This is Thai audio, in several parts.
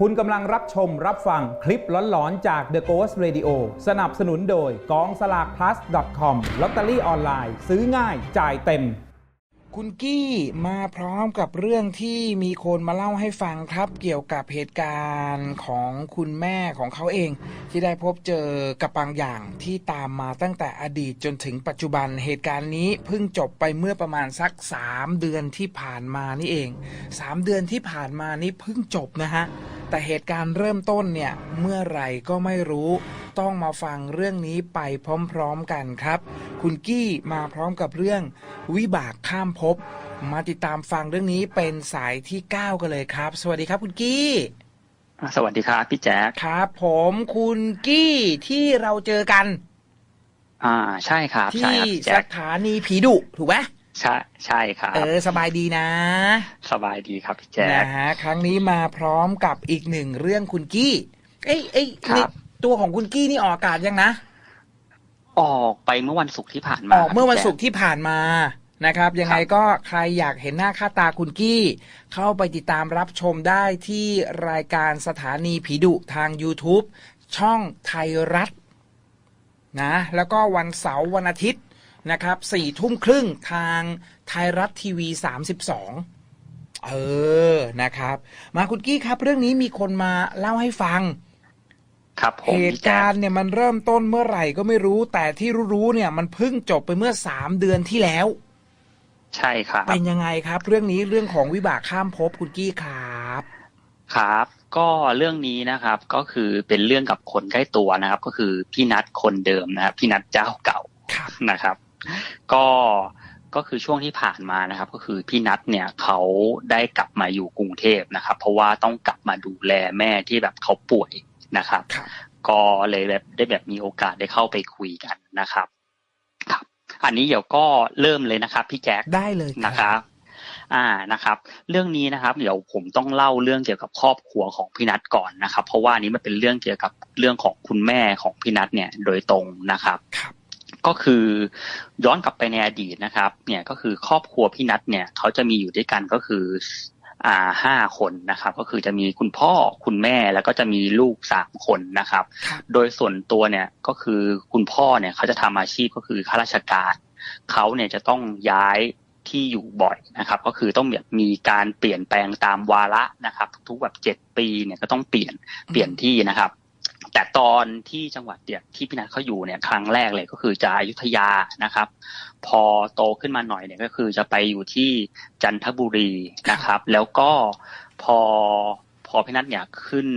คุณกำลังรับชมรับฟังคลิปหลอนๆ จาก The Ghost Radio สนับสนุนโดยกองสลาก plus com ลอตเตอรี่ออนไลน์ ซื้อง่ายจ่ายเต็ม คุณกี้มาพร้อมกับเรื่องที่มีคนมาเล่าให้ฟังครับ เกี่ยวกับเหตุการณ์ของคุณแม่ของเขาเอง ที่ได้พบเจอกับบางอย่างที่ตามมาตั้งแต่อดีตจนถึงปัจจุบันเหตุการณ์นี้เพิ่งจบไปเมื่อประมาณสัก 3 เดือนที่ผ่านมานี่เอง 3 เดือนที่ผ่านมานี่เพิ่งจบนะฮะแต่เหตุการณ์เริ่มต้นเนี่ยเมื่อไหร่ก็ไม่รู้ต้องมาฟังเรื่องนี้ไปพร้อม ๆกันครับ คุณกี้มาพร้อมกับเรื่อง วิบากข้ามภพมาติดตามฟังเรื่องนี้เป็นสายที่ 9 กันเลยครับ สวัสดีครับคุณกี้อ่าสวัสดีครับพี่แจ๊คครับ ผมคุณกี้ที่เราเจอกัน อ่าใช่ครับใช่ที่ครับพี่สแจ๊คถานีผีดุถูกไหมใช่ใช่ครับเออสบายดีนะ สบายดีครับพี่แจ๊คนะฮะครั้งนี้มาพร้อมกับอีกหนึ่งเรื่องคุณกี้ เอ้ยเอ้ยครับนี่ตัวของคุณกี้นี่ออกอากาศยังนะออกไปเมื่อวันศุกร์ที่ผ่านอมาอกเมื่อวันพี่แจ๊คศุกร์ที่ผ่านมา นะครับ ยังไงก็ใครอยากเห็นหน้าค่าตาคุณกี้ เข้าไปติดตามรับชมได้ที่รายการสถานีผีดุทาง YouTube ช่องไทยรัฐนะ แล้วก็วันเสาร์วันอาทิตย์นะครับสี่ทุ่มครึ่งทางไทยรัฐทีวีสามสิบสองเออนะครับ มาคุณกี้ครับ เรื่องนี้มีคนมาเล่าให้ฟัง ครับผมเหพี่ตุแจ๊การคณ์เนี่ยมันเริ่มต้นเมื่อไหร่ก็ไม่รู้ แต่ที่รู้ๆเนี่ยมันเพิ่งจบไปเมื่อสามเดือนที่แล้ว ใช่ครับ เป็นยังไงครับ เรื่องนี้เรื่องของวิบากข้ามภพคุณกี้ครับ ครับ ก็เรื่องนี้นะครับ ก็คือเป็นเรื่องกับคนใกล้ตัวนะครับ ก็คือพี่นัทคนเดิมนะครับพี่นัทเจ้าเก่าครับนะครับ ก็ก็คือช่วงที่ผ่านมานะครับ ก็คือพี่นัทเนี่ยเขาได้กลับมาอยู่กรุงเทพนะครับ เพราะว่าต้องกลับมาดูแลแม่ที่แบบเขาป่วยนะครับครับก็เลยแบบได้แบบมีโอกาสได้เข้าไปคุยกันนะครับครับ อันนี้เดี๋ยวก็เริ่มเลยนะครับ พี่แจ๊คได้เลยนะครับอ่านะครับ เรื่องนี้นะครับ เดี๋ยวผมต้องเล่าเรื่องเกี่ยวกับครอบครัวของพี่นัทก่อนนะครับ เพราะว่าอันนี้มันเป็นเรื่องเกี่ยวกับเรื่องของคุณแม่ของพี่นัทเนี่ยโดยตรงนะครับครับก็คือย้อนกลับไปในอดีตนะครับ เนี่ยก็คือครอบครัวพี่นัทเนี่ยเขาจะมีอยู่ด้วยกันก็คือ อ่าห้าคนนะครับ ก็คือจะมีคุณพ่อคุณแม่แล้วก็จะมีลูกสามคนนะครับครับโดยส่วนตัวเนี่ยก็คือคุณพ่อเนี่ยเขาจะทำอาชีพก็คือข้าราชการเขาเนี่ยจะต้องย้ายที่อยู่บ่อยนะครับ ก็คือต้องแบบมีการเปลี่ยนแปลงตามวาระนะครับ ทุกๆแบบเจ็ดปีเนี่ยก็ต้องเปลี่ยนเปลี่ยนที่นะครับ แต่ตอนที่จังหวัดเนี่ยที่พี่นัทเขาอยู่เนี่ยครั้งแรกเลยก็คือจะอยุธยานะครับ พอโตขึ้นมาหน่อยเนี่ยก็คือจะไปอยู่ที่จันทบุรีนะครับ แล้วก็พอพอพี่นัทเนี่ยขึ้น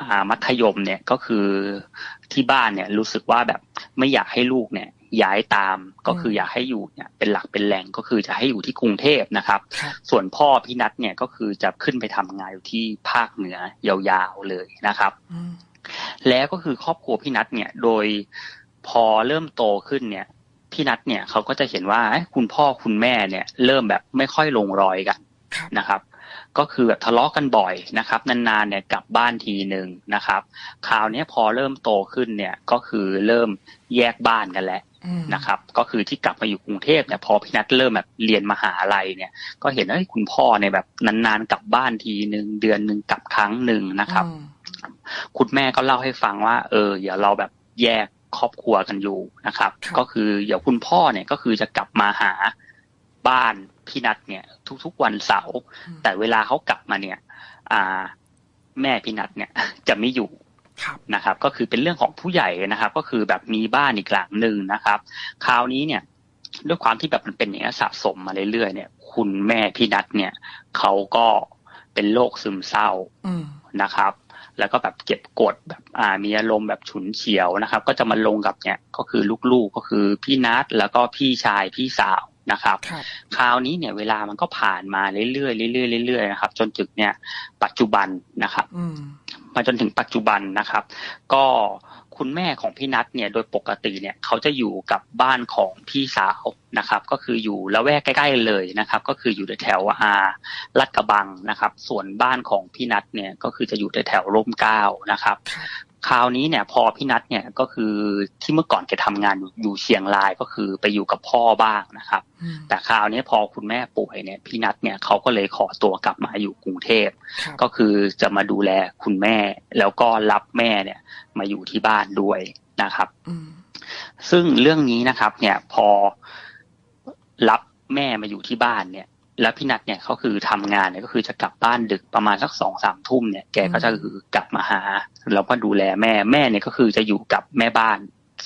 อ่ามัธยมเนี่ยก็คือที่บ้านเนี่ยรู้สึกว่าแบบไม่อยากให้ลูกเนี่ยย้ายตามก็คืออยากให้อยู่เนี่ยเป็นหลักเป็นแหล่งก็คือจะให้อยู่ที่กรุงเทพนะครับครับส่วนพ่อพี่นัทเนี่ยก็คือจะขึ้นไปทำงานอยู่ที่ภาคเหนือยาวๆเลยนะครับอืม แล้วก็คือครอบครัวพี่นัทเนี่ยโดยพอเริ่มโตขึ้นเนี่ย พี่นัทเนี่ยเขาก็จะเห็นว่าเอ้ยคุณพ่อคุณแม่เนี่ย เริ่มแบบไม่ค่อยลงรอยกันครับนะครับ ก็คือแบบทะเลาะกันบ่อยนะครับ นานๆเนี่ยกลับบ้านทีหนึ่งนะครับ คราวเนี้ยพอเริ่มโตขึ้นเนี่ยก็คือเริ่มแยกบ้านกันแล้วอืม นะครับ ก็คือที่กลับมาอยู่กรุงเทพเนี่ยพอพี่นัทเริ่มแบบเรียนมหาลัยเนี่ย ก็เห็นว่าเอ้ยคุณพ่อเนี่ยแบบนานๆกลับบ้านทีหนึ่งเดือนหนึ่งกลับครั้งหนึ่งนะครับอืมคุณแม่ก็เล่าให้ฟังว่า เออเดี๋ยวเราแบบแยกครอบครัวกันอยู่นะครับครับ ก็คือเดี๋ยวคุณพ่อเนี่ยก็คือจะกลับมาหาบ้านพี่นัทเนี่ย ทุกๆวันเสาร์แต่เวลาเขากลับมาเนี่ย อ่า แม่พี่นัทเนี่ย จะไม่อยู่ครับ นะครับ ก็คือเป็นเรื่องของผู้ใหญ่นะครับ ก็คือแบบมีบ้านอีกหลังหนึ่งนะครับ คราวนี้เนี่ยด้วยความที่แบบมันเป็นอย่างนี้ยสะสมมาเรื่อยๆเนี่ย คุณแม่พี่นัทเนี่ยเขาก็เป็นโรคซึมเศร้าอืมนะครับ แล้วก็แบบเก็บกดแบบอ่ามีอารมณ์แบบฉุนเฉียวนะครับ ก็จะมาลงกับเนี่ยก็คือลูกๆก็คือพี่นัทแล้วก็พี่ชายพี่สาว นะครับครับ คราวนี้เนี่ยเวลามันก็ผ่านมาเรื่อยๆเรื่อยๆเรื่อยๆนะครับ จนถึงเนี่ย ปัจจุบันนะครับอืมมาจนถึงปัจจุบันนะครับ ก็คุณแม่ของพี่นัทเนี่ยโดยปกติเนี่ยเขาจะอยู่กับบ้านของพี่สาวนะครับ ก็คืออยู่ละแวกใกล้ๆเลยนะครับ ก็คืออยู่แถวๆอาลาดกระบังนะครับ ส่วนบ้านของพี่นัทเนี่ยก็คือจะอยู่แถวๆร่มเกล้านะครับ ครับคราวนี้เนี่ยพอพี่นัทเนี่ยก็คือที่เมื่อก่อนแกทำงานอยู่อยู่เชียงรายก็คือไปอยู่กับพ่อบ้างนะครับอืมแต่คราวนี้พอคุณแม่ป่วยเนี่ยพี่นัทเนี่ยเขาก็เลยขอตัวกลับมาอยู่กรุงเทพครับก็คือจะมาดูแลคุณแม่แล้วก็รับแม่เนี่ยมาอยู่ที่บ้านด้วยนะครับอืมซึ่งเรื่องนี้นะครับ เนี่ยพอรับแม่มาอยู่ที่บ้านเนี่ย แล้วพี่นัทเนี่ยเขาคือทำงานเนี่ยก็คือจะกลับบ้านดึกประมาณสักสองสามทุ่มเนี่ยแกก็จะคือกลับมาหาแล้วก็ดูแลแม่แม่เนี่ยก็คือจะอยู่กับแม่บ้าน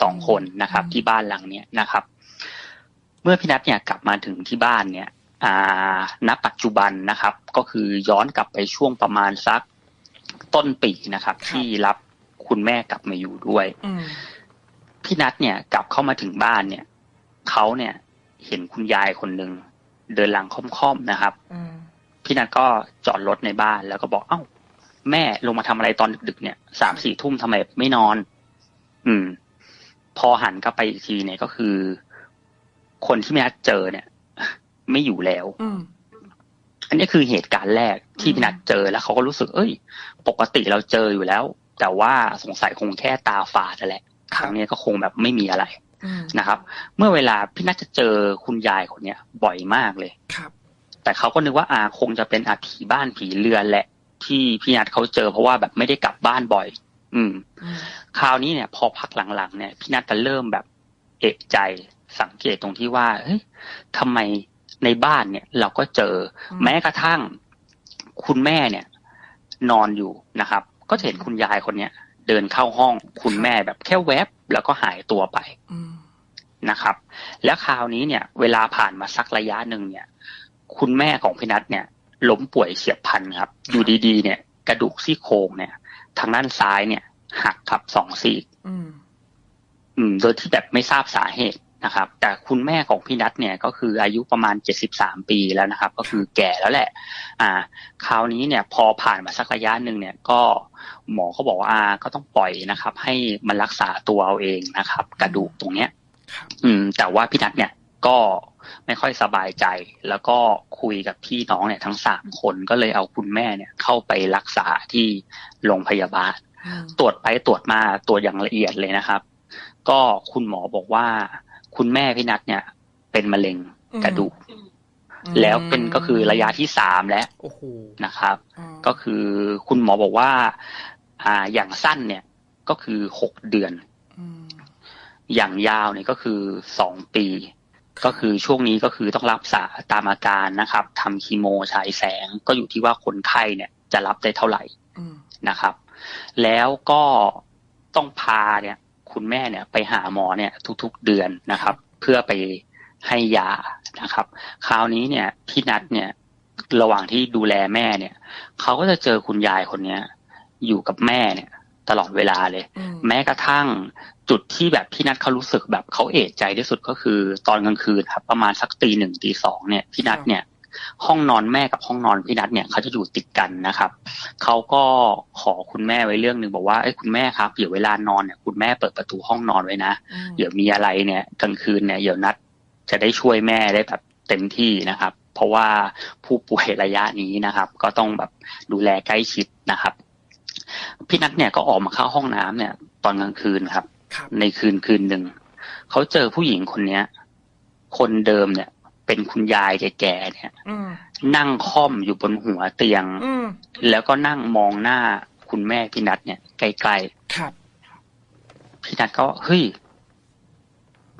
สองคนนะครับ ที่บ้านหลังเนี้ยนะครับ เมื่อพี่นัทเนี่ยกลับมาถึงที่บ้านเนี่ย อ่า ณปัจจุบันนะครับ ก็คือย้อนกลับไปช่วงประมาณสักต้นปีนะครับครับที่รับคุณแม่กลับมาอยู่ด้วยอืมพี่นัทเนี่ยกลับเข้ามาถึงบ้านเนี่ยเขาเนี่ยเห็นคุณยายคนหนึ่ง เดินหลังค่อมๆนะครับอืมพี่นัทก็จอดรถในบ้านแล้วก็บอกเอ้า แม่ลงมาทำอะไรตอนดึกๆเนี่ยสามสี่ทุ่มทำไมไม่นอน อืม พอหันกลับไปอีกทีเนี่ยก็คือ คนที่พี่นัทเจอเนี่ย ไม่อยู่แล้วอืมอันนี้คือเหตุการณ์แรกที่อืมพี่นัทเจอแล้วเขาก็รู้สึก เอ้ย ปกติเราเจออยู่แล้ว แต่ว่าสงสัยคงแค่ตาฝาดนั่นแหละครั้งนี้ก็คงแบบไม่มีอะไรอืม นะครับ เมื่อเวลาพี่นัทจะเจอคุณยายคนเนี้ยบ่อยมากเลยครับ แต่เขาก็นึกว่าอาคงจะเป็นอาผีบ้านผีเรือนแหละ ที่พี่นัทเขาเจอเพราะว่าแบบไม่ได้กลับบ้านบ่อยอืมอืม คราวนี้เนี่ย พอพักหลังๆเนี่ยพี่นัทจะเริ่มแบบเอกใจสังเกตตรงที่ว่าเฮ้ยทำไมในบ้านเนี่ย เราก็เจออมแม้กระทั่งคุณแม่เนี่ย นอนอยู่นะครับ ก็จะเห็นคุณยายคนเนี้ยเดินเข้าห้องคุณแม่แบบแค่แวบแล้วก็หายตัวไปอืม นะครับ แล้วคราวนี้เนี่ยเวลาผ่านมาสักระยะหนึ่งเนี่ย คุณแม่ของพี่นัทเนี่ยล้มป่วยเฉียบพลันครับ อยู่ดีๆเนี่ย กระดูกซี่โครงเนี่ย ทางด้านซ้ายเนี่ยหักครับสองซี่อืมอืม โดยที่แบบไม่ทราบสาเหตุนะครับ แต่คุณแม่ของพี่นัทเนี่ยก็คืออายุประมาณเจ็ดสิบสามปีแล้วนะครับ ก็คือแก่แล้วแหละ อ่า คราวนี้เนี่ย พอผ่านมาสักระยะหนึ่งเนี่ย ก็หมอเขาบอกว่าอ่าก็ต้องปล่อยนะครับ ให้มันรักษาตัวเอาเองนะครับ กระดูกตรงเนี้ยครับ อืม แต่ว่าพี่นัทเนี่ยก็ไม่ค่อยสบายใจ แล้วก็คุยกับพี่น้องเนี่ยทั้งสามคนก็เลยเอาคุณแม่เนี่ย เข้าไปรักษาที่โรงพยาบาลอืมตรวจไปตรวจมาตรวจอย่างละเอียดเลยนะครับ ก็คุณหมอบอกว่า คุณแม่พี่นัทเนี่ย เป็นมะเร็งกระดูกแล้วเป็นก็คือระยะที่สามแล้วโอ้โหนะครับอ่าก็คือคุณหมอบอกว่า อ่าอย่างสั้นเนี่ยก็คือหกเดือน อืมอย่างยาวเนี่ยก็คือสองปี ก็คือช่วงนี้ก็คือต้องรักษาตามอาการนะครับทำคีโมฉายแสง ก็อยู่ที่ว่าคนไข้เนี่ยจะรับได้เท่าไหร่อืมนะครับ แล้วก็ต้องพาเนี่ย คุณแม่เนี่ยไปหาหมอเนี่ยทุกๆเดือนนะครับ เพื่อไปให้ยานะครับ คราวนี้เนี่ยพี่นัทเนี่ยระหว่างที่ดูแลแม่เนี่ยเขาก็จะเจอคุณยายคนเนี้ย อยู่กับแม่เนี่ย ตลอดเวลาเลยอืมแม้กระทั่งจุดที่แบบพี่นัทเขารู้สึกแบบเขาเอะใจที่สุดก็คือ ตอนกลางคืนครับประมาณสักตีหนึ่งตีสองเนี่ยพี่นัทเนี่ยห้องนอนแม่กับห้องนอนพี่นัทเนี่ยเขาจะอยู่ติดกันนะครับเขาก็ขอคุณแม่ไว้เรื่องหนึ่งบอกว่าเอ้ยคุณแม่ครับเดี๋ยวเวลานอนเนี่ยคุณแม่เปิดประตูห้องนอนไว้นะอืมเดี๋ยวมีอะไรเนี่ยกลางคืนเนี่ยเดี๋ยวนัดจะได้ช่วยแม่ได้แบบเต็มที่นะครับ เพราะว่าผู้ป่วยระยะนี้นะครับ ก็ต้องแบบดูแลใกล้ชิดนะครับ พี่นัทเนี่ยก็ออกมาเข้าห้องน้ำเนี่ย ตอนกลางคืนครับครับ ในคืนคืนหนึ่งเขาเจอผู้หญิงคนเนี้ย คนเดิมเนี่ย เป็นคุณยายแก่ๆเนี่ยอืมนั่งค่อมอยู่บนหัวเตียงอืมแล้วก็นั่งมองหน้าคุณแม่พี่นัทเนี่ยใกล้ๆครับ พี่นัทก็เฮ้ย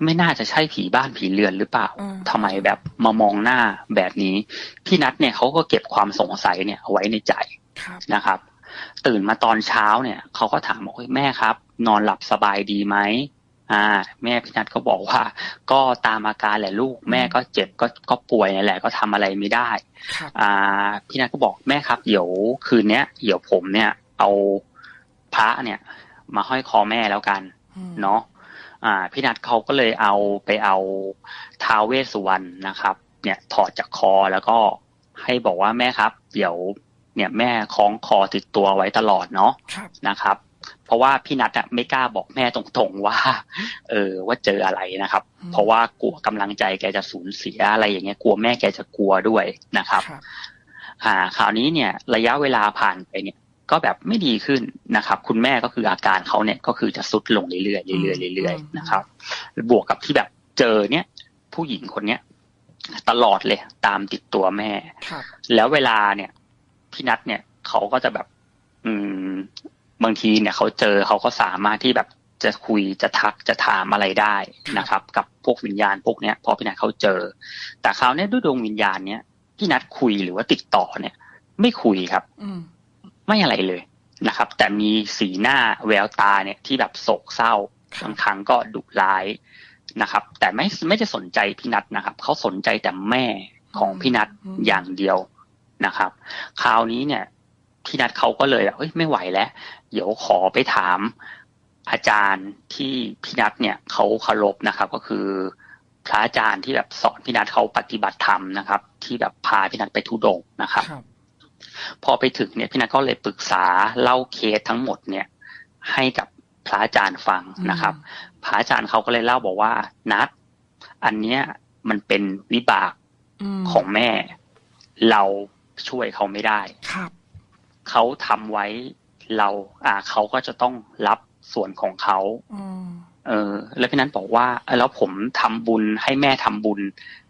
ไม่น่าจะใช่ผีบ้านผีเรือนหรือเปล่าอืมทำไมแบบมามองหน้าแบบนี้ พี่นัทเนี่ยเขาก็เก็บความสงสัยเนี่ยเอาไว้ในใจครับนะครับ ตื่นมาตอนเช้าเนี่ยเขาก็ถามบอกเฮ้ยแม่ครับ นอนหลับสบายดีไหมอ่า แม่พี่นัทก็บอกว่า ก็ตามอาการแหละลูก แม่ก็เจ็บก็ก็ป่วยนั่นแหละ ก็ทำอะไรไม่ได้ครับอ่า พี่นัทก็บอกแม่ครับเดี๋ยวคืนเนี้ยเดี๋ยวผมเนี่ย เอาพระเนี่ย มาห้อยคอแม่แล้วกันอืมเนาะอ่า พี่นัทเขาก็เลยเอาไปเอาท้าวเวสสุวรรณนะครับ เนี่ยถอดจากคอแล้วก็ให้บอกว่าแม่ครับ เดี๋ยว เนี่ยแม่คล้องคอติดตัวไว้ตลอดเนาะครับนะครับ เพราะว่าพี่นัทอะไม่กล้าบอกแม่ตรงๆว่า เออว่าเจออะไรนะครับอืมเพราะว่ากลัวกำลังใจแกจะสูญเสียอะไรอย่างเงี้ยกลัวแม่แกจะกลัวด้วยนะครับครับอ่าคราวนี้เนี่ย ระยะเวลาผ่านไปเนี่ย ก็แบบไม่ดีขึ้นนะครับ คุณแม่ก็คืออาการเขาเนี่ยก็คือจะสุดลงเรื่อยๆเรื่อยๆเรื่อยอืมๆนะครับ บวกกับที่แบบเจอเนี่ย ผู้หญิงคนเนี้ยตลอดเลยตามติดตัวแม่ครับแล้วเวลาเนี่ย พี่นัทเนี่ยเขาก็จะแบบ อืม บางทีเนี่ยเขาเจอเขาก็สามารถที่แบบจะคุยจะทักจะถามอะไรได้นะครับ กับพวกวิญญาณพวกเนี้ยพอพี่นัทเขาเจอ แต่คราวเนี้ยด้วยดวงวิญญาณเนี้ยพี่นัทคุยหรือว่าติดต่อเนี่ย ไม่คุยครับอืมไม่อะไรเลยนะครับ แต่มีสีหน้าแววตาเนี่ยที่แบบโศกเศร้าครับบางครั้งก็ดุร้ายนะครับ แต่ไม่ไม่ได้สนใจพี่นัทนะครับเขาสนใจแต่แม่ของพี่นัทอืมอย่างเดียว นะครับ คราวนี้เนี่ยพี่นัทเขาก็เลยแบบเอ้ยไม่ไหวแล้ว เดี๋ยวขอไปถามอาจารย์ที่พี่นัทเนี่ยเขาเคารพนะครับ ก็คือพระอาจารย์ที่แบบสอนพี่นัทเขาปฏิบัติธรรมนะครับ ที่แบบพาพี่นัทไปทุดงค์นะครับครับพอไปถึงเนี่ยพี่นัทก็เลยปรึกษาเล่าเคสทั้งหมดเนี่ย ให้กับพระอาจารย์ฟังนะครับ พระอาจารย์เขาก็เลยเล่าบอกว่านัดอันเนี้ยมันเป็นวิบากมของแม่ เรา ช่วยเขาไม่ได้ครับเขาทำไว้เรา อ่าเขาก็จะต้องรับส่วนของเขาอืมเออ แล้วพี่นัทบอกว่าเอ้ยแล้วผมทำบุญให้แม่ทำบุญ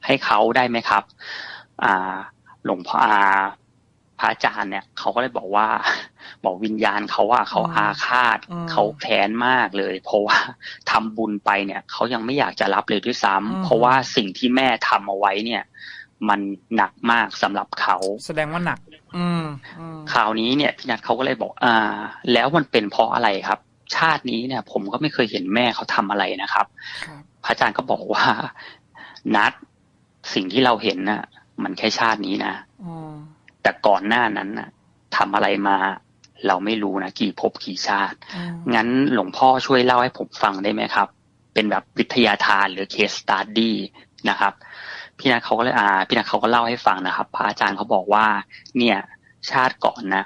ให้เขาได้ไหมครับ อ่า หลวงพ่ออาพระอาจารย์เนี่ยเขาก็เลยบอกว่า บอกวิญญาณเขาว่าเขาอาฆาตเขาแค้นมากเลย เพราะว่าทำบุญไปเนี่ยเขายังไม่อยากจะรับเลยด้วยซ้ำเพราะว่าสิ่งที่แม่ทำเอาไว้เนี่ย มันหนักมากสำหรับเขา แสดงว่าหนัก อืมอืมคราวนี้เนี่ยพี่นัทเขาก็เลยบอก อ่า แล้วมันเป็นเพราะอะไรครับ ชาตินี้เนี่ย ผมก็ไม่เคยเห็นแม่เขาทำอะไรนะครับครับพระอาจารย์ก็บอกว่า นัดสิ่งที่เราเห็นน่ะ มันแค่ชาตินี้นะอืมแต่ก่อนหน้านั้นน่ะทำอะไรมา เราไม่รู้นะกี่ภพกี่ชาติอืมงั้นหลวงพ่อช่วยเล่าให้ผมฟังได้ไหมครับ เป็นแบบวิทยาทานหรือเคสตัดดี้นะครับ พี่นัทเขาก็เลยอ่าพี่นัทเขาก็เล่าให้ฟังนะครับ พระอาจารย์เขาบอกว่า เนี่ย ชาติก่อนนะ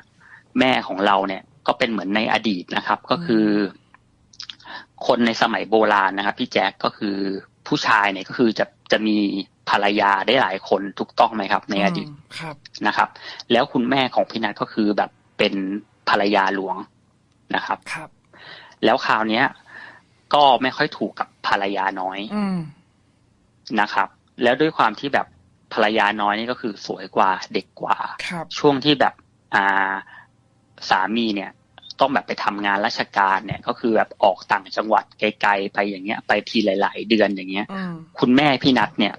แม่ของเราเนี่ย ก็เป็นเหมือนในอดีตนะครับ ก็คือ คนในสมัยโบราณนะครับ พี่แจ๊คก็คือผู้ชายเนี่ยก็คือจะจะมีภรรยาได้หลายคนถูกต้องไหมครับ ในอดีตมครับนะครับ แล้วคุณแม่ของพี่นัทก็คือแบบเป็นภรรยาหลวงนะครับครับ แล้วคราวเนี้ย ก็ไม่ค่อยถูกกับภรรยาน้อยอืมนะครับ แล้วด้วยความที่แบบภรรยาน้อยนี่ก็คือสวยกว่าเด็กกว่าครับช่วงที่แบบอ่าสามีเนี่ย ต้องแบบไปทำงานราชการเนี่ย ก็คือแบบออกต่างจังหวัดไกลๆไปอย่างเงี้ย ไปทีหลาย ๆ เดือนอย่างเงี้ยอืมคุณแม่พี่นัทเนี่ย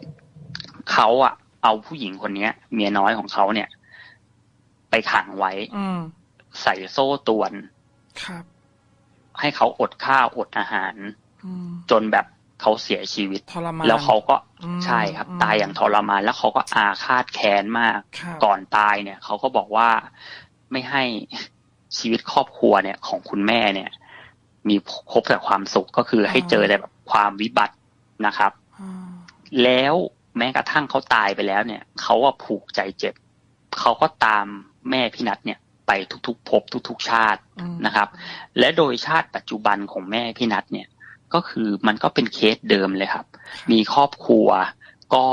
เขาอะเอาผู้หญิงคนเนี้ย เมียน้อยของเขาเนี่ย ไปขังไว้อืมใส่โซ่ตรวนครับให้เขาอดข้าวอดอาหารอืมจนแบบ เขาเสียชีวิตทรมานแล้วเขาก็อืมใช่ครับอืมตายอย่างทรมาน แล้วเขาก็อาฆาตแค้นมากครับก่อนตายเนี่ยเขาก็บอกว่าไม่ให้ชีวิตครอบครัวเนี่ยของคุณแม่เนี่ย มีพบแต่ความสุขก็คือให้เจอแต่แบบความวิบัตินะครับอืมแล้วแม้กระทั่งเขาตายไปแล้วเนี่ยเขาว่าผูกใจเจ็บเขาก็ตามแม่พี่นัทเนี่ยไปทุกๆภพทุกๆชาติอืมนะครับ และโดยชาติปัจจุบันของแม่พี่นัทเนี่ย ก็คือมันก็เป็นเคสเดิมเลยครับ มีครอบครัวก็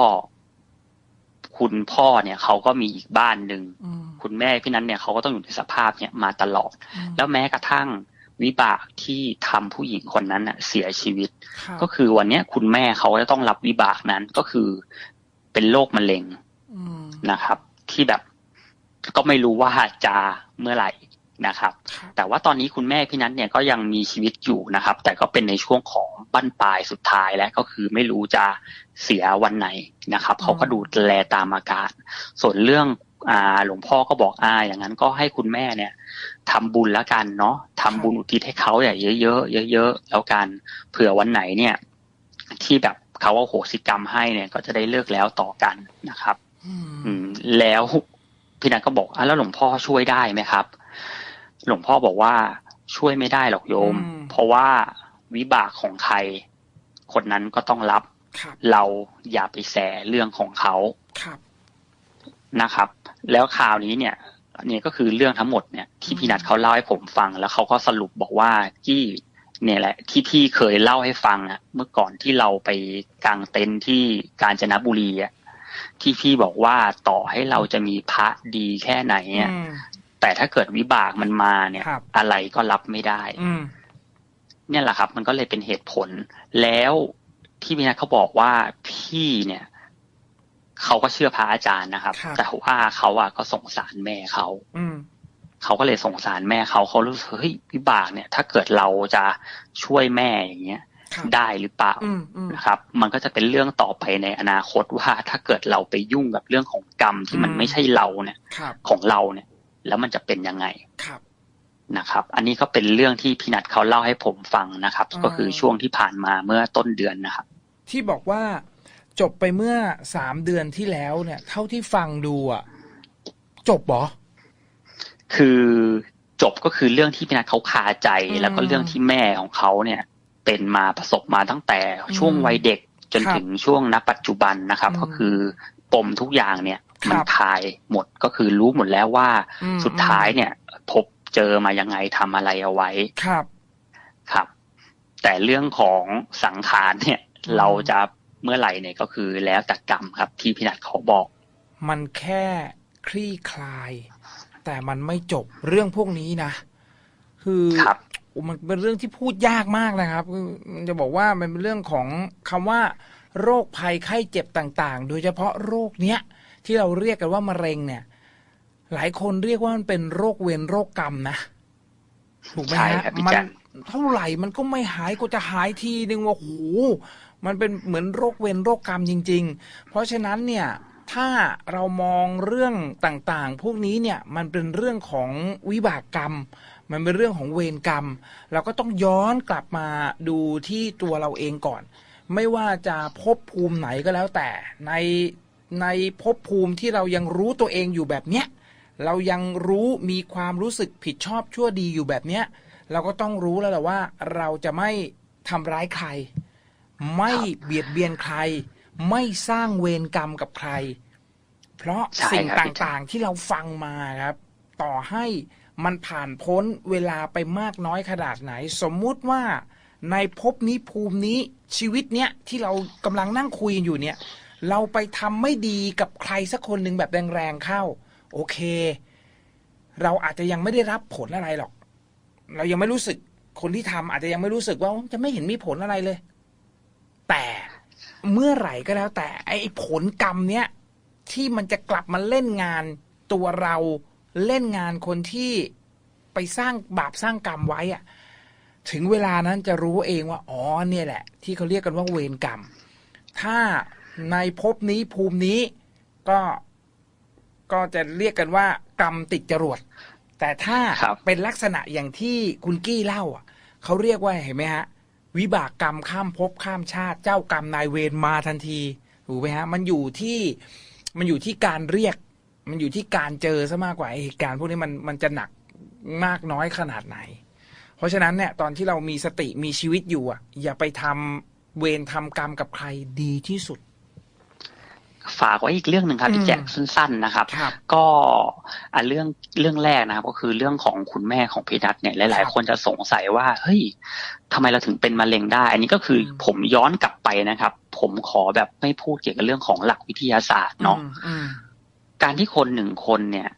คุณพ่อเนี่ยเขาก็มีอีกบ้านหนึ่งอืมคุณแม่พี่นั้นเนี่ยเขาก็ต้องอยู่ในสภาพเนี่ยมาตลอดอืมแล้วแม้กระทั่งวิบากที่ทำผู้หญิงคนนั้นน่ะเสียชีวิตครับก็คือวันเนี้ยคุณแม่เขาจะต้องรับวิบากนั้นก็คือเป็นโรคมะเร็งอืมนะครับ ที่แบบก็ไม่รู้ว่าจะเมื่อไหร่ นะครับครับ แต่ว่าตอนนี้คุณแม่พี่นัทเนี่ยก็ยังมีชีวิตอยู่นะครับ แต่ก็เป็นในช่วงของบั้นปลายสุดท้ายแล้วก็คือไม่รู้จะเสียวันไหนนะครับเขาก็ดูแลตามอาการ ส่วนเรื่องอ่าหลวงพ่อก็บอกอ่าอย่างนั้นก็ให้คุณแม่เนี่ยทำบุญแล้วกันเนาะทำบุญอุทิศให้เขาอย่างเยอะๆเยอะๆแล้วกันเผื่อวันไหนเนี่ย ที่แบบเขาเอาโหสิกรรมให้เนี่ย ก็จะได้เลิกแล้วต่อกันนะครับ อืมอืมแล้วพี่นัทก็บอกอะแล้วหลวงพ่อช่วยได้ไหมครับ หลวงพ่อบอกว่าช่วยไม่ได้หรอกโยม เพราะว่าวิบากของใคร คนนั้นก็ต้องรับครับเราอย่าไปแสเรื่องของเขาครับนะครับ แล้วคราวนี้เนี่ยเนี่ยก็คือเรื่องทั้งหมดเนี่ยที่พี่นัทเขาเล่าให้ผมฟัง แล้วเขาก็สรุปบอกว่าที่เนี่ยแหละ ที่พี่เคยเล่าให้ฟังอะเมื่อก่อนที่เราไปกางเต็นท์ที่กาญจนบุรีอะที่พี่บอกว่าต่อให้เราจะมีพระดีแค่ไหนอะอืม แแต่ถ้าเกิดวิบากมันมาเนี่ยครับอะไรก็รับไม่ได้อืมเนี่ยแหละครับ มันก็เลยเป็นเหตุผล แล้วที่พี่นัทเขาบอกว่าพี่เนี่ยเขาก็เชื่อพระอาจารย์นะครับครับแต่ว่าเขาอะก็สงสารแม่เขาอืมเขาก็เลยสงสารแม่เขาเขารู้สึกเฮ้ยวิบากเนี่ย ถ้าเกิดเราจะช่วยแม่อย่างเงี้ยครับได้หรือเปล่าอืมอืมนะครับ มันก็จะเป็นเรื่องต่อไปในอนาคตว่าถ้าเกิดเราไปยุ่งกับเรื่องของกรรมที่มันอืมไม่ใช่เราเนี่ยครับของเราเนี่ย แล้วมันจะเป็นยังไงครับนะครับ อันนี้ก็เป็นเรื่องที่พี่นัทเขาเล่าให้ผมฟังนะครับอ๋อก็คือช่วงที่ผ่านมาเมื่อต้นเดือนนะครับ ที่บอกว่าจบไปเมื่อสามเดือนที่แล้วเนี่ย เท่าที่ฟังดูอะจบเหรอคือจบก็คือเรื่องที่พี่นัทเขาคาใจอืมแล้วก็เรื่องที่แม่ของเขาเนี่ย เป็นมาประสบมาตั้งแต่ช่วงวัยเด็กจนครับถึงช่วงณปัจจุบันนะครับอืมก็คือปมทุกอย่างเนี่ยครับ มันคลายหมดก็คือรู้หมดแล้วว่าอืมสุดท้ายเนี่ย พบเจอมายังไงทำอะไรเอาไว้ครับครับ แต่เรื่องของสังขารเนี่ยอืมเราจะเมื่อไหร่เนี่ยก็คือแล้วแต่กรรมครับ ที่พี่นัทเขาบอก มันแค่คลี่คลาย แต่มันไม่จบเรื่องพวกนี้นะ คือครับโอ้มันเป็นเรื่องที่พูดยากมากนะครับคือมันจะบอกว่ามันเป็นเรื่องของคำว่า โรคภัยไข้เจ็บต่าง ๆ โดยเฉพาะโรคเนี้ย ที่เราเรียกกันว่ามะเร็งเนี่ย หลายคนเรียกว่ามันเป็นโรคเวรโรคกรรมนะถูกไหมใช่ฮะครับพี่มัแจ๊คเท่าไหร่มันก็ไม่หายก็จะหายทีนึงว่าโอ้โหมันเป็นเหมือนโรคเวรโรคกรรมจริง ๆ เพราะฉะนั้นเนี่ยถ้าเรามองเรื่องต่างๆ พวกนี้เนี่ยมันเป็นเรื่องของวิบากกรรม มันเป็นเรื่องของเวรกรรม เราก็ต้องย้อนกลับมาดูที่ตัวเราเองก่อน ไม่ว่าจะภพภูมิไหนก็แล้วแต่ใน ในภพภูมิที่เรายังรู้ตัวเองอยู่แบบเนี้ยเรายังรู้มีความรู้สึกผิดชอบชั่วดีอยู่แบบเนี้ยเราก็ต้องรู้แล้วแหละว่า เราจะไม่ทำร้ายใคร ไม่เบียดเบียนใคร ไม่สร้างเวรกรรมกับใคร เพราะใช่สิ่งครับต่างๆที่เราฟังมาครับ ต่อให้มันผ่านพ้นเวลาไปมากน้อยขนาดไหน สมมุติว่าในภพนี้ภูมินี้ชีวิตเนี้ยที่เรากำลังนั่งคุยกันอยู่เนี่ย เราไปทำไม่ดีกับใครสักคนหนึ่งแบบแรงๆเข้า โอเค เราอาจจะยังไม่ได้รับผลอะไรหรอก เรายังไม่รู้สึกคนที่ทำอาจจะยังไม่รู้สึกว่าจะไม่เห็นมีผลอะไรเลย แต่เมื่อไหร่ก็แล้ว แต่ไอ้ผลกรรมเนี้ยที่มันจะกลับมาเล่นงานตัวเราเล่นงานคนที่ไปสร้างบาปสร้างกรรมไว้อะถึงเวลานั้นจะรู้เองว่า อ๋อเนี่ยแหละ ที่เขาเรียกกันว่าเวรกรรม ถ้า ในภพนี้ภูมินี้ก็ก็จะเรียกกันว่า กรรมติดจรวด แต่ถ้าครับเป็นลักษณะอย่างที่คุณกี้เล่าอะเขาเรียกว่าเห็นไหมฮะ วิบากกรรมข้ามภพข้ามชาติ เจ้ากรรมนายเวรมาทันทีถูกไหมฮะ มันอยู่ที่มันอยู่ที่การเรียก มันอยู่ที่การเจอซะมากกว่าไอ้เหตุการณ์พวกนี้มันมันจะหนักมากน้อยขนาดไหน เพราะฉะนั้นเนี่ยตอนที่เรามีสติมีชีวิตอยู่อะ อย่าไปทำเวรทำกรรมกับใครดีที่สุด ฝากไว้อีกเรื่องหนึ่งครับอืพี่มแจ็คสั้นๆนะครับครับก็อะเรื่องเรื่องแรกนะครับก็คือเรื่องของคุณแม่ของพี่นัทเนี่ยหลายครับๆคนจะสงสัยว่าเฮ้ยทำไมเราถึงเป็นมะเร็งได้ อันนี้ก็คืออมผมย้อนกลับไปนะครับ ผมขอแบบไม่พูดเกี่ยวกับเรื่องของหลักวิทยาศาสตร์เนาะอืมอืมการที่คนหนึ่งคนเนี่ย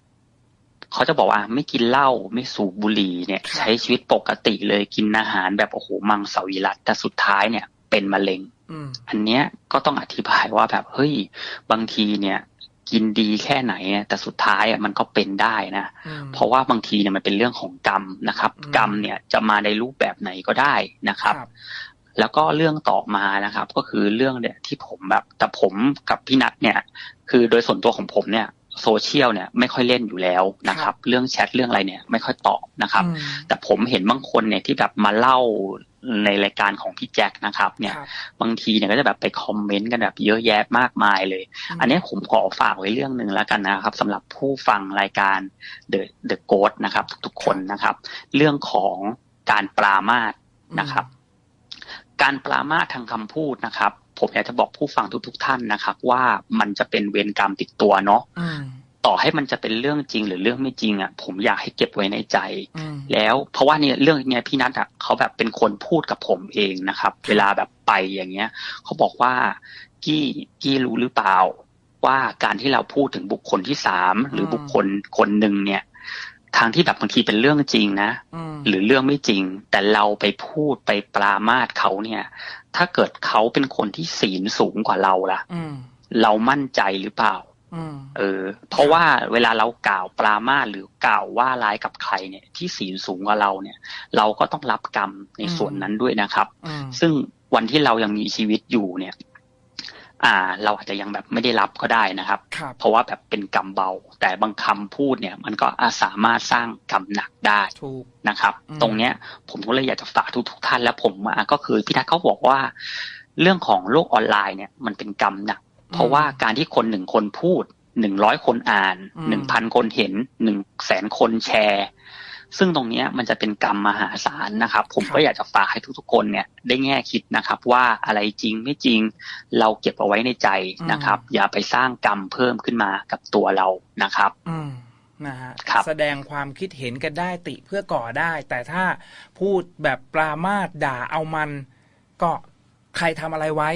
เขาจะบอกว่าไม่กินเหล้าไม่สูบบุหรี่เนี่ยครับใช้ชีวิตปกติเลยกินอาหารแบบโอ้โหมังสวิรัตแต่สุดท้ายเนี่ย เป็นมะเร็ง อืมอันเนี้ยก็ต้องอธิบายว่าแบบเฮ้ยบางทีเนี่ยกินดีแค่ไหนอะแต่สุดท้ายอะมันก็เป็นได้นะอืมเพราะว่าบางทีเนี่ยมันเป็นเรื่องของกรรมนะครับอืมกรรมเนี่ยจะมาในรูปแบบไหนก็ได้นะครับ แล้วก็เรื่องต่อมานะครับ ก็คือเรื่องเนี่ยที่ผมแบบแต่ผมกับพี่นัทเนี่ย คือโดยส่วนตัวของผมเนี่ยโซเชียลเนี่ยไม่ค่อยเล่นอยู่แล้วนะครับ เรื่องแชทเรื่องอะไรเนี่ยไม่ค่อยตอบนะครับอืมแต่ผมเห็นบางคนเนี่ยที่แบบมาเล่า ในรายการของพี่แจ็คนะครับ เนี่ยครับบางทีเนี่ยก็จะแบบไปคอมเมนต์กันแบบเยอะแยะมากมายเลยมอันเนี้ยผมขอฝากไว้เรื่องหนึ่งแล้วกันนะครับสำหรับผู้ฟังรายการ The The g h o s t นะครับ ทุกๆคนนะครับ เรื่องของการปรามาสนะครับ การปรามาสทางคำพูดนะครับผมอยากจะบอกผู้ฟังทุกๆท่านนะครับ ว่ามันจะเป็นเวรกรรมติดตัวเนาะอืม ต่อให้มันจะเป็นเรื่องจริงหรือเรื่องไม่จริงอะผมอยากให้เก็บไว้ในใจอืมแล้วเพราะว่าเนี่ยเรื่องเนี้ยพี่นัทอะเขาแบบเป็นคนพูดกับผมเองนะครับ เวลาแบบไปอย่างเงี้ยเขาบอกว่ากี้กี้รู้หรือเปล่า ว่าการที่เราพูดถึงบุคคลที่สามหรือบุคคลคนหนึ่งเนี่ยทางที่แบบบางทีเป็นเรื่องจริงนะอืมหรือเรื่องไม่จริง แต่เราไปพูดไปปรามาสเขาเนี่ย ถ้าเกิดเขาเป็นคนที่ศีลสูงกว่าเราล่ะอืมเรามั่นใจหรือเปล่าอืม เออ เพราะว่าเวลาเรากล่าวปรามาสหรือกล่าวว่าร้ายกับใครเนี่ย ที่ศีลสูงกว่าเราเนี่ย เราก็ต้องรับกรรมในส่วนนั้นด้วยนะครับอืมซึ่งวันที่เรายังมีชีวิตอยู่เนี่ย อ่า เราอาจจะยังแบบไม่ได้รับก็ได้นะครับครับเพราะว่าแบบเป็นกรรมเบา แต่บางคำพูดเนี่ย มันก็อาจสามารถสร้างกรรมหนักได้ถูกนะครับอืมตรงเนี้ย ผมก็เลยอยากจะฝากทุกทุกๆท่านและผมอะก็คือพี่ทักเขาบอกว่า เรื่องของโลกออนไลน์เนี่ย มันเป็นกรรมหนัก เพราะว่าการที่คนหนึ่งคนพูดหนึ่งร้อยคนอ่านอืมหนึ่งพันคนเห็นหนึ่งแสนคนแชร์ ซึ่งตรงเนี้ยมันจะเป็นกรรมมหาศาลนะครับ ผมก็อยากจะฝากให้ทุกๆคนเนี่ยได้แง่คิดนะครับ ว่าอะไรจริงไม่จริง เราเก็บเอาไว้ในใจนะครับ อย่าไปสร้างกรรมเพิ่มขึ้นมากับตัวเรานะครับอืมนะฮะครับแสดงความคิดเห็นกันได้ติเพื่อก่อได้ แต่ถ้าพูดแบบปรามาสด่าเอามัน ก็ใครทำอะไรไว้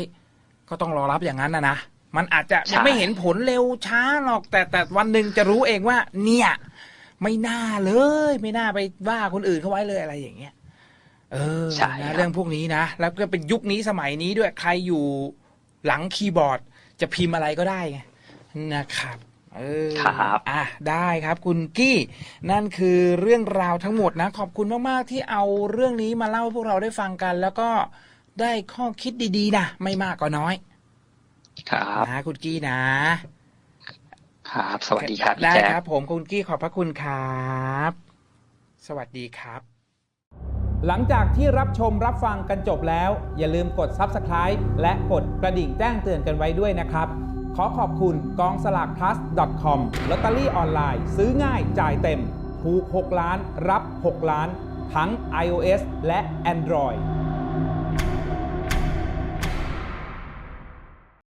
ก็ต้องรอรับอย่างนั้นนะนะ มันอาจจะยังไม่เห็นผลเร็วช้าหรอกแต่แต่วันหนึ่งจะรู้เองว่า เนี่ย ไม่น่าเลย ไม่น่าไปว่าคนอื่นเขาไว้เลยอะไรอย่างเงี้ยเออใช่ครันะบเรื่องพวกนี้นะแล้วก็เป็นยุคนี้สมัยนี้ด้วยใครอยู่หลังคีย์บอร์ด จะพิมพ์อะไรก็ได้ไงนะครับเออครับอะได้ครับคุณกี้ นั่นคือเรื่องราวทั้งหมดนะ ขอบคุณมากๆที่เอาเรื่องนี้มาเล่าให้พวกเราได้ฟังกัน แล้วก็ได้ข้อคิดดีๆนะไม่มากก็น้อย ครับนะคุณกี้นะ ครับ สวัสดีครับพี่ได้แจ๊คครับ ผมคุณกี้ขอบพระคุณครับ สวัสดีครับ หลังจากที่รับชมรับฟังกันจบแล้ว อย่าลืมกด Subscribe และกดกระดิ่งแจ้งเตือนกันไว้ด้วยนะครับ ขอขอบคุณกองสลาก plus com ลอตเตอรี่ออนไลน์ซื้อง่ายจ่ายเต็มถูก 6 ล้าน รับ 6 ล้าน ทั้ง iOS และ Android